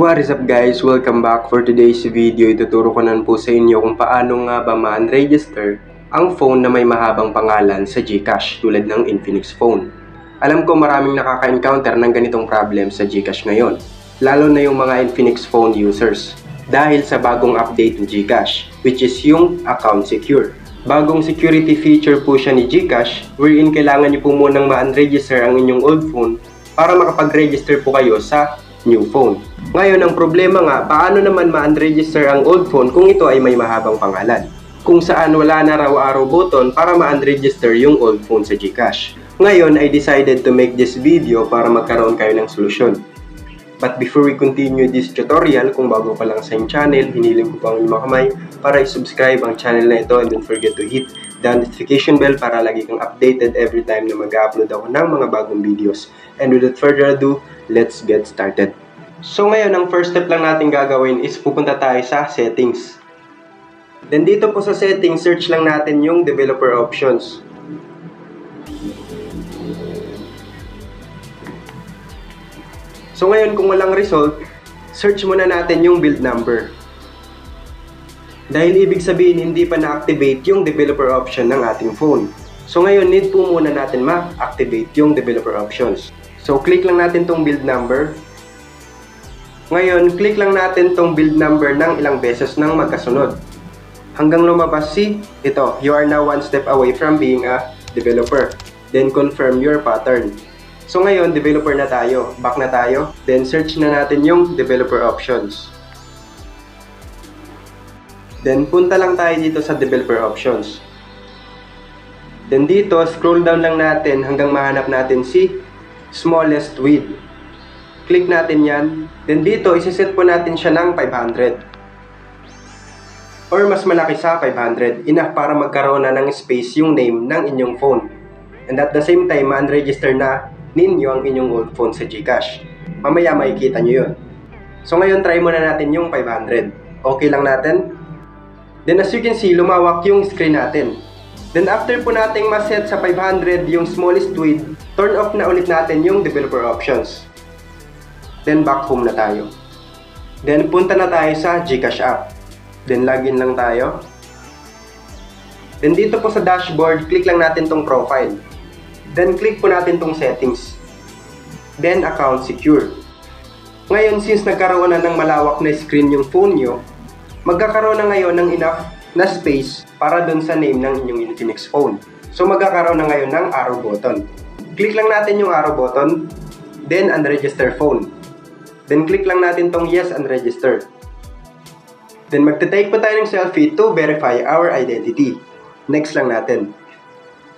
What is up guys? Welcome back for today's video. Ituturo ko nan po sa inyo kung paano nga ba ma-unregister ang phone na may mahabang pangalan sa GCash tulad ng Infinix phone. Alam ko maraming nakaka-encounter ng ganitong problem sa GCash ngayon, lalo na yung mga Infinix phone users dahil sa bagong update ng GCash which is yung account secure. Bagong security feature po siya ni GCash wherein kailangan niyo po munang ma-unregister ang inyong old phone para makapag-register po kayo sa new phone. Ngayon, ang problema nga, paano naman ma-unregister ang old phone kung ito ay may mahabang pangalan? Kung saan wala na raw-araw button para ma-unregister yung old phone sa GCash. Ngayon, I decided to make this video para magkaroon kayo ng solusyon. But before we continue this tutorial, kung bago pa lang sa yung channel, hiniling ko po ang kamay para i-subscribe ang channel na ito and don't forget to hit the notification bell para lagi kang updated every time na mag-upload ako ng mga bagong videos. And without further ado, let's get started. So ngayon, ang first step lang natin gagawin is pupunta tayo sa settings. Then dito po sa settings, search lang natin yung developer options. So ngayon, kung walang result, search muna natin yung build number. Dahil ibig sabihin hindi pa na-activate yung developer option ng ating phone. So ngayon, need po muna natin ma-activate yung developer options. So click lang natin tong build number. Ngayon, click lang natin tong build number ng ilang beses ng magkasunod. Hanggang lumabas si ito, you are now one step away from being a developer. Then confirm your pattern. So ngayon, developer na tayo. Back na tayo. Then search na natin yung developer options. Then punta lang tayo dito sa developer options. Then dito, scroll down lang natin hanggang mahanap natin si smallest width. Click natin yan. Then dito, isiset po natin siya ng 500. Or mas malaki sa 500. Enough para magkaroon na ng space yung name ng inyong phone. And at the same time, ma-unregister na ninyo ang inyong old phone sa GCash. Mamaya makikita nyo yun. So ngayon, try muna natin yung 500. Okay lang natin? Then as you can see, lumawak yung screen natin. Then after po nating maset sa 500 yung smallest width, turn off na ulit natin yung developer options. Then back home na tayo. Then punta na tayo sa GCash app. Then login lang tayo. Then dito po sa dashboard, click lang natin tong profile. Then click po natin tong settings. Then account secure. Ngayon since nagkaroon na ng malawak na screen yung phone nyo, magkakaroon na ngayon ng enough na space para dun sa name ng inyong Infinix phone. So magkakaroon na ngayon ng arrow button. Click lang natin yung arrow button, then unregister phone. Then click lang natin tong yes unregister. Then magte-take po tayo ng selfie to verify our identity. Next lang natin.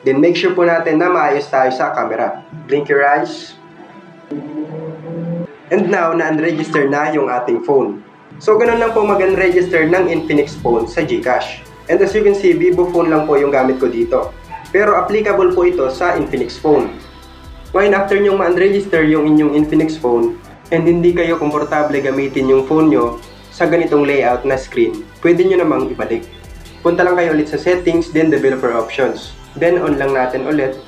Then make sure po natin na maayos tayo sa camera. Blink your eyes. And now, na-unregister na yung ating phone. So, ganun lang po mag-unregister ng Infinix phone sa GCash. And as you can see, Vivo phone lang po yung gamit ko dito. Pero applicable po ito sa Infinix phone. Ngayon, after nyong ma-unregister yung inyong Infinix phone, and hindi kayo komportable gamitin yung phone nyo sa ganitong layout na screen, pwede nyo namang ibalik. Punta lang kayo ulit sa settings, then developer options. Then on lang natin ulit.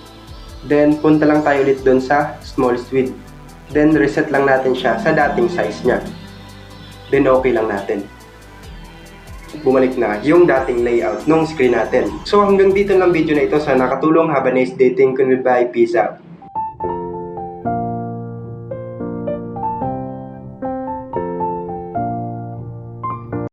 Then punta lang tayo ulit dun sa smallest width. Then reset lang natin siya sa dating size niya. Then okay lang natin. Bumalik na yung dating layout ng screen natin. So hanggang dito lang video na ito. Sana nakatulong. Have a nice day. Goodbye. Peace out.